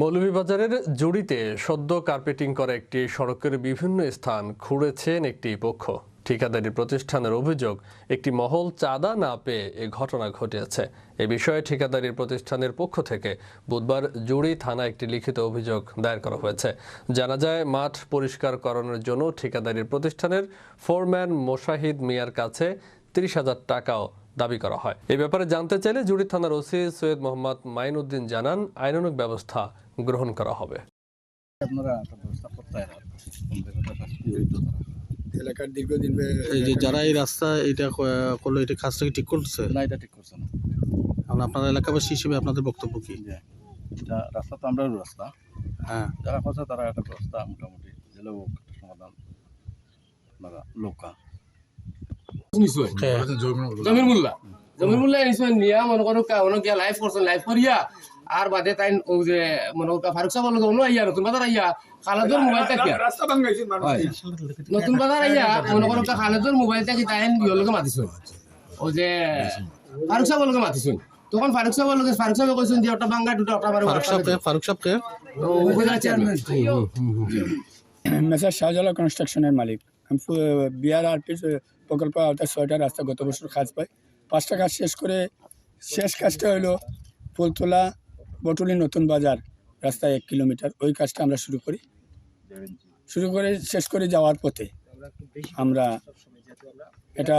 মৌলভীবাজারের জুড়িতে সদ্য কার্পেটিং করা একটি সড়কের বিভিন্ন স্থান খুঁড়েছেন একটি পক্ষ। ঠিকাদারি প্রতিষ্ঠানের অভিযোগ, একটি মহল চাঁদা না পেয়ে এ ঘটনা ঘটেছে। এ বিষয়ে ঠিকাদারি প্রতিষ্ঠানের পক্ষ থেকে বুধবার জুড়ি থানায় একটি লিখিত অভিযোগ দায়ের করা হয়েছে। জানা যায়, মাঠ পরিষ্কার করানোর জন্য ঠিকাদারি প্রতিষ্ঠানের ফোরম্যান মোশাহিদ মিয়ার কাছে তিরিশ হাজার টাকাও দাবি করা হয়। এই ব্যাপারে জানতে চাইলে জুড়ি থানার ওসি সৈয়দ মোহাম্মদ মাইনুদ্দিন জানান আইনানুগ ব্যবস্থা গ্রহণ করা হবে। আপনারা এলাকার দীর্ঘদিন এই যে যারা এই রাস্তা এটা করল এটা কাজটাকে ঠিক করছে না এটা ঠিক করছে না। আমরা আপনার এলাকাবাসী হিসেবে আপনাদের বক্তব্য কি? যে এটা রাস্তা তো আমরাও রাস্তা। হ্যাঁ। যারা করছে তারা একটা ব্যবস্থা মোটামুটি সমাধান। আপনারা লোকা হ্যাঁ। জমির মূল্যা জমির নিশ্চয় নিয়া মনে করো কা লাইফ করছেন লাইফ করিয়া আর বাদে তাই ও যে মনে ফারুক সাহেব লোক অন্য আইয়া নতুন বাজার আইয়া। খালেদর মোবাইল নতুন বাজার আইয়া মনে করো কা মোবাইল থাকি তাই বিয়র মাতিছুন ও যে ফারুক সাহেব লোকে মাতিছুন তখন ফারুক সাহেব লোকে ফারুক সাহেব কইছেন যে ওটা বাঙ্গা দুটা ওটা বারে ফারুক সাহেবকে ফারুক সাহেবকে উপজেলা চেয়ারম্যান মেসার কনস্ট্রাকশনের মালিক। আমি বিআর আর পি প্রকল্প আওতায় ছয়টা রাস্তা গত বছর কাজ পাই পাঁচটা কাজ শেষ করে শেষ কাজটা হলো ফুলতলা বটুলি নতুন বাজার রাস্তা এক কিলোমিটার। ওই কাজটা আমরা শুরু করি। শুরু করে শেষ করে যাওয়ার পথে আমরা এটা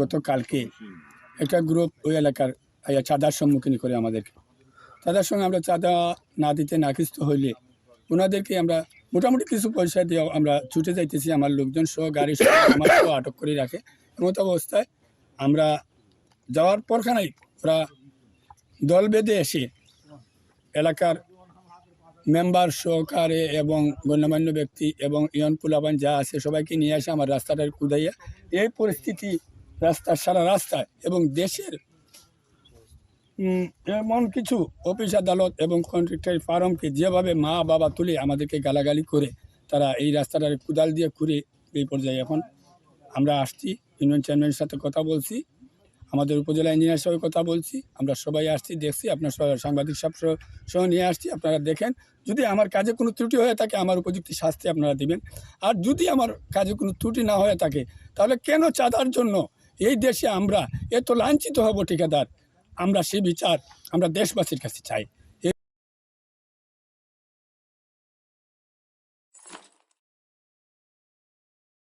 গতকালকে একটা গ্রুপ ওই এলাকার চাঁদার সম্মুখীন করে আমাদেরকে। তাদের সঙ্গে আমরা চাঁদা না দিতে নাকৃষ্ট হইলে ওনাদেরকে আমরা মোটামুটি কিছু পয়সা দিয়ে আমরা ছুটে যাইতেছি। আমার লোকজন সহ গাড়ি সহ আমার সহ আটক করে রাখে। এমত অবস্থায় আমরা যাওয়ার পরখানাই ওরা দল বেঁধে এসে এলাকার মেম্বার সহকারে এবং গণ্যমান্য ব্যক্তি এবং ইয়ন পুলাবান যা আছে সবাইকে নিয়ে আসে আমার রাস্তাটা কুদাইয়া এই পরিস্থিতি, রাস্তার সারা রাস্তায় এবং দেশের এমন কিছু অফিস আদালত এবং কন্ট্রাক্টর ফার্মকে যেভাবে মা বাবা তুলে আমাদেরকে গালাগালি করে, তারা এই রাস্তাটার কুদাল দিয়ে ঘুরে এই পর্যায়ে এখন আমরা আসছি ইউনিয়ন চেয়ারম্যানের সাথে কথা বলছি, আমাদের উপজেলা ইঞ্জিনিয়ার সঙ্গে কথা বলছি, আমরা সবাই আসছি, দেখছি, আপনার সাংবাদিক সব সহ নিয়ে আসছি, আপনারা দেখেন, যদি আমার কাজে কোনো ত্রুটি হয়ে থাকে, আমার উপযুক্ত শাস্তি আপনারা দিবেন। আর যদি আমার কাজে কোনো ত্রুটি না হয়ে থাকে, তাহলে কেন চাঁদার জন্য এই দেশে আমরা এত লাঞ্ছিত হব ঠিকাদার? আমরা সেই বিচার আমরা দেশবাসীর কাছে চাই।